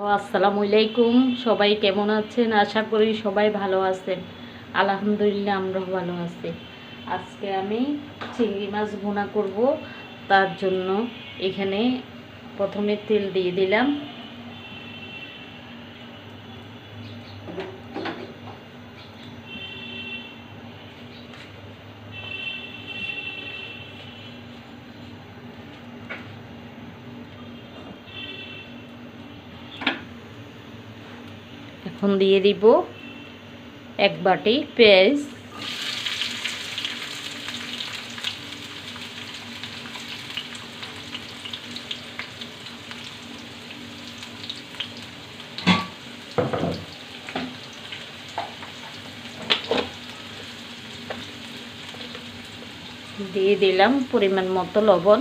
তো আসসালামু আলাইকুম। সবাই কেমন আছেন? আশা করি সবাই ভালো আছেন। আলহামদুলিল্লাহ, আমরাও ভালো আছি। আজকে আমি চিংড়ি মাছ ভুনা করব। তার জন্য এখানে প্রথমে তেল দিয়ে দিলাম। এখন দিয়ে দিব এক বাটি পেঁয়াজ। দিয়ে দিলাম পরিমাণ মতো লবণ।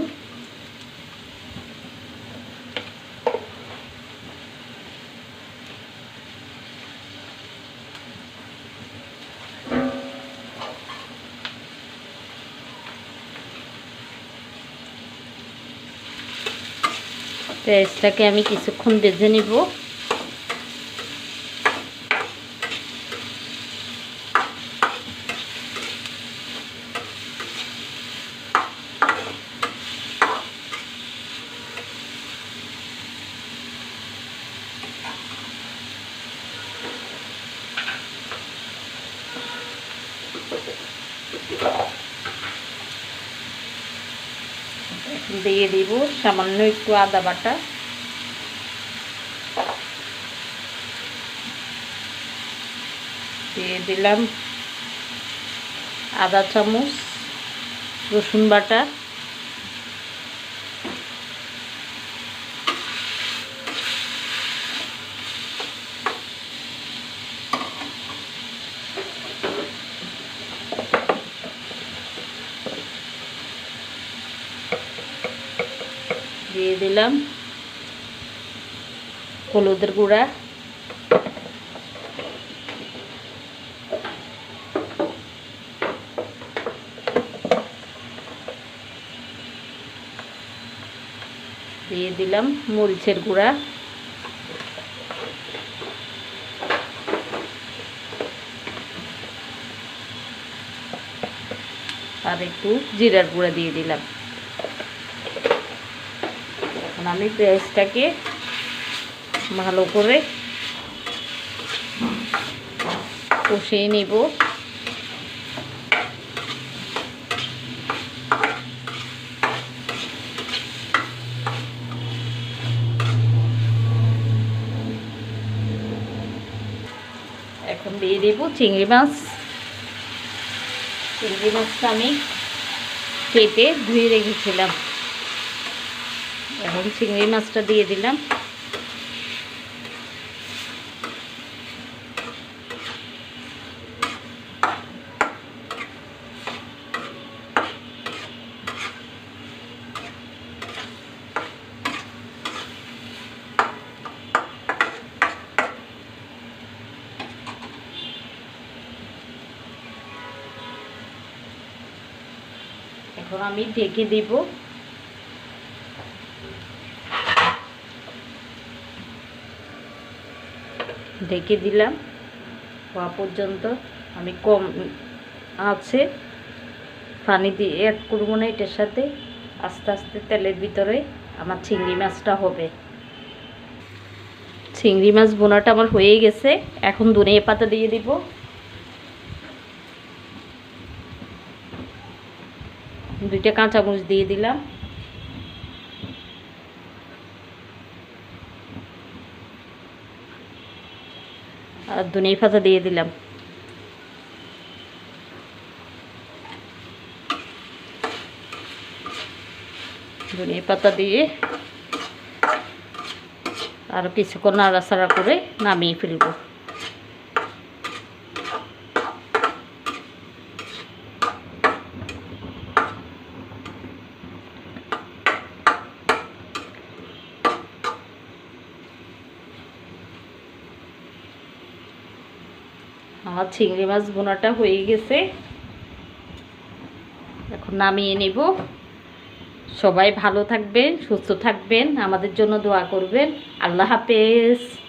পেঁয়াজটাকে আমি কিছুক্ষণ ভেজে নিব। দিয়ে দিব সামান্য একটু আদা বাটা। দিয়ে দিলাম আদা চামচ রসুন বাটা। দিয়ে দিলাম। হলুদের গুঁড়া। দিয়ে দিলাম মরিচের গুঁড়া। আর একটু জিরার গুঁড়া দিয়ে দিলাম। এখন আমি পেঁয়াজটাকে ভালো করে কষিয়ে নিব। এখন দিয়ে দেব চিংড়ি মাছ। চিংড়ি মাছটা আমি কেটে ধুয়ে রেখেছিলাম। এখন চিংড়ি মাছটা দিয়ে দিলাম। এখন আমি ঢেকে দিব। ঢেকে দিলাম। হওয়া পর্যন্ত আমি কম আছে। পানি দিয়ে অ্যাড করব না এটার সাথে আস্তে আস্তে তেলের ভিতরে আমার চিংড়ি মাছটা হবে। চিংড়ি মাছ বোনাটা আমার হয়ে গেছে। এখন ধনিয়া পাতা দিয়ে দিব। দুইটা কাঁচামরিচ দিয়ে দিলাম। আর ধনিয়া পাতা দিয়ে দিলাম। ধনিয়া পাতা দিয়ে আরও কিছুক্ষণ নাড়াচাড়া করে নামিয়ে ফেলব। আমার চিংড়ি মাছ বোনাটা হয়ে গেছে। এখন নামিয়ে নেব। সবাই ভালো থাকবেন, সুস্থ থাকবেন, আমাদের জন্য দোয়া করবেন। আল্লাহ হাফেজ।